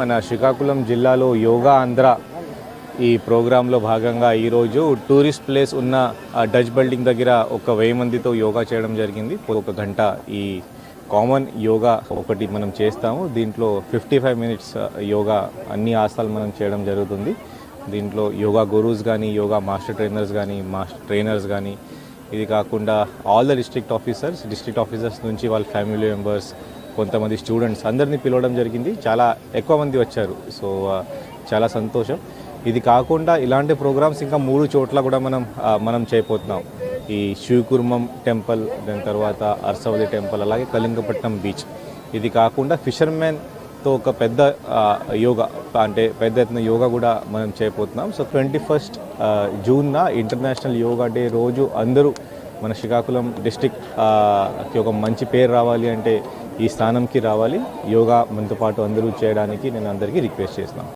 మన శ్రీకాకుళం జిల్లాలో యోగా ఆంధ్ర ఈ ప్రోగ్రాంలో భాగంగా ఈరోజు టూరిస్ట్ ప్లేస్ ఉన్న ఆ డచ్ బిల్డింగ్ దగ్గర ఒక వెయ్యి మందితో యోగా చేయడం జరిగింది. ఒక గంట ఈ కామన్ యోగా ఒకటి మనం చేస్తాము. దీంట్లో ఫిఫ్టీ ఫైవ్ మినిట్స్ యోగా అన్ని ఆసనాలు మనం చేయడం జరుగుతుంది. దీంట్లో యోగా గురూస్ కానీ యోగా మాస్టర్ ట్రైనర్స్ కానీ మాస్టర్ ట్రైనర్స్ కానీ ఇది కాకుండా all the district officers district officers నుంచి వాళ్ళ ఫ్యామిలీ మెంబర్స్ కొంతమంది స్టూడెంట్స్ అందరినీ పిలవడం జరిగింది. చాలా ఎక్కువ మంది వచ్చారు. సో చాలా సంతోషం. ఇది కాకుండా ఇలాంటి ప్రోగ్రామ్స్ ఇంకా మూడు చోట్ల కూడా మనం మనం చేయబోతున్నాం ఈ శివకుర్మం టెంపుల్ దాని తర్వాత అర్సవతి టెంపుల్ అలాగే కళింగపట్నం బీచ్. ఇది కాకుండా ఫిషర్మెన్తో ఒక పెద్ద యోగా అంటే పెద్ద ఎత్తున యోగా కూడా మనం చేయబోతున్నాం సో ట్వంటీ ఫస్ట్ జూన్న ఇంటర్నేషనల్ యోగా డే రోజు అందరూ మన శ్రీకాకుళం డిస్టిక్కి ఒక మంచి పేరు రావాలి అంటే ఈ స్థానంకి రావాలి. యోగా మనతో పాటు అందరూ చేయడానికి నేను అందరికీ రిక్వెస్ట్ చేస్తున్నాను.